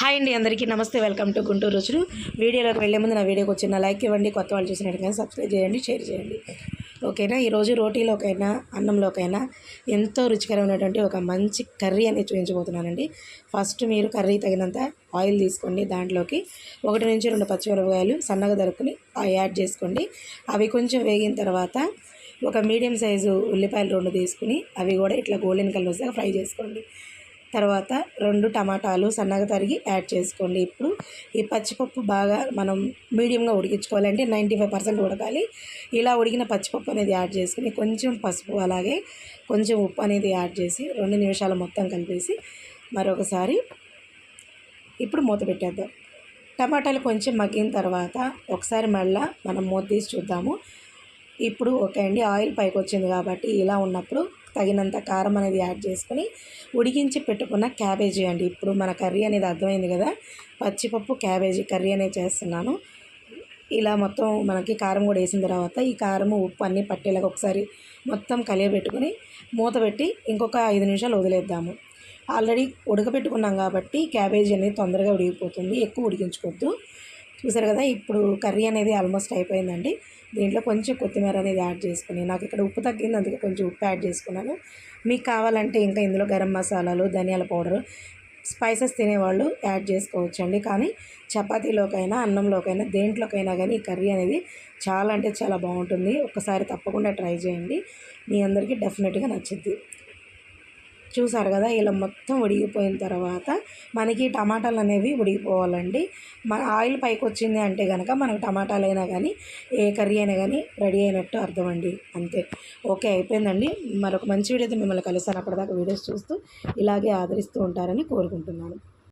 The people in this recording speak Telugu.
హాయ్ అండి అందరికీ నమస్తే వెల్కమ్ టు గుంటూరు రుచులు. వీడియోలోకి వెళ్ళే ముందు నా వీడియోకి వచ్చిన లైక్ ఇవ్వండి కొత్త వాళ్ళు చూసినట్టుగా సబ్స్క్రైబ్ చేయండి షేర్ చేయండి. ఓకేనా? ఈరోజు రోటీలోకైనా అన్నంలోకైనా ఎంతో రుచికరమైనటువంటి ఒక మంచి కర్రీ అనేది చూపించబోతున్నానండి. ఫస్ట్ మీరు కర్రీ తగినంత ఆయిల్ తీసుకోండి దాంట్లోకి. ఒకటి నుంచి రెండు పచ్చిమిరపకాయలు సన్నగా దొరుకుని యాడ్ చేసుకోండి. అవి కొంచెం వేగిన తర్వాత ఒక మీడియం సైజు ఉల్లిపాయలు రెండు తీసుకుని అవి కూడా ఇట్లా గోల్డెన్ కలర్ వచ్చాక ఫ్రై చేసుకోండి. తర్వాత రెండు టమాటాలు సన్నగా తరిగి యాడ్ చేసుకోండి. ఇప్పుడు ఈ పచ్చిపప్పు బాగా మనం మీడియంగా ఉడికించుకోవాలంటే నైంటీ ఫైవ్ పర్సెంట్ ఉడకాలి. ఇలా ఉడికిన పచ్చిపప్పు అనేది యాడ్ చేసుకుని కొంచెం పసుపు అలాగే కొంచెం ఉప్పు అనేది యాడ్ చేసి రెండు నిమిషాలు మొత్తం కలిపేసి మరొకసారి ఇప్పుడు మూత పెట్టేద్దాం. టమాటాలు కొంచెం మగ్గిన తర్వాత ఒకసారి మళ్ళీ మనం మూత తీసి చూద్దాము. ఇప్పుడు ఓకే అండి. ఆయిల్ పైకి వచ్చింది కాబట్టి ఇలా ఉన్నప్పుడు తగినంత కారం అనేది యాడ్ చేసుకొని ఉడికించి పెట్టుకున్న క్యాబేజీ అండి. ఇప్పుడు మన కర్రీ అనేది అర్థమైంది కదా? పచ్చిపప్పు క్యాబేజీ కర్రీ అనేది చేస్తున్నాను. ఇలా మొత్తం మనకి కారం కూడా వేసిన తర్వాత ఈ కారము ఉప్పు అన్నీ పట్టేలాగా ఒకసారి మొత్తం కలియబెట్టుకొని మూత పెట్టి ఇంకొక ఐదు నిమిషాలు వదిలేద్దాము. ఆల్రెడీ ఉడకబెట్టుకున్నాం కాబట్టి క్యాబేజీ అనేది తొందరగా ఉడికిపోతుంది. ఎక్కువ ఉడికించుకోవద్దు. చూసారు కదా ఇప్పుడు కర్రీ అనేది ఆల్మోస్ట్ అయిపోయిందండి. దీంట్లో కొంచెం కొత్తిమీర అనేది యాడ్ చేసుకుని నాకు ఇక్కడ ఉప్పు తగ్గింది అందుకే కొంచెం ఉప్పు యాడ్ చేసుకున్నాను. మీకు కావాలంటే ఇంకా ఇందులో గరం మసాలాలు ధనియాల పౌడర్ స్పైసెస్ తినేవాళ్ళు యాడ్ చేసుకోవచ్చండి. కానీ చపాతీలోకైనా అన్నంలోకైనా దేంట్లోకైనా కానీ ఈ కర్రీ అనేది చాలా అంటే చాలా బాగుంటుంది. ఒకసారి తప్పకుండా ట్రై చేయండి. మీ అందరికీ డెఫినెట్గా నచ్చుద్ది చూసారు కదా ఇలా మొత్తం ఉడిగిపోయిన తర్వాత మనకి టమాటాలు అనేవి ఉడిగిపోవాలండి మన ఆయిల్ పైకి వచ్చింది అంటే కనుక మనకు టమాటాలు అయినా కానీ ఏ కర్రీ అయినా కానీ రెడీ అయినట్టు అర్థం అండి అంతే. ఓకే అయిపోయిందండి. మరొక మంచి వీడియోతో మిమ్మల్ని కలుస్తాను. అప్పటిదాకా వీడియోస్ చూస్తూ ఇలాగే ఆదరిస్తూ ఉంటారని కోరుకుంటున్నాను.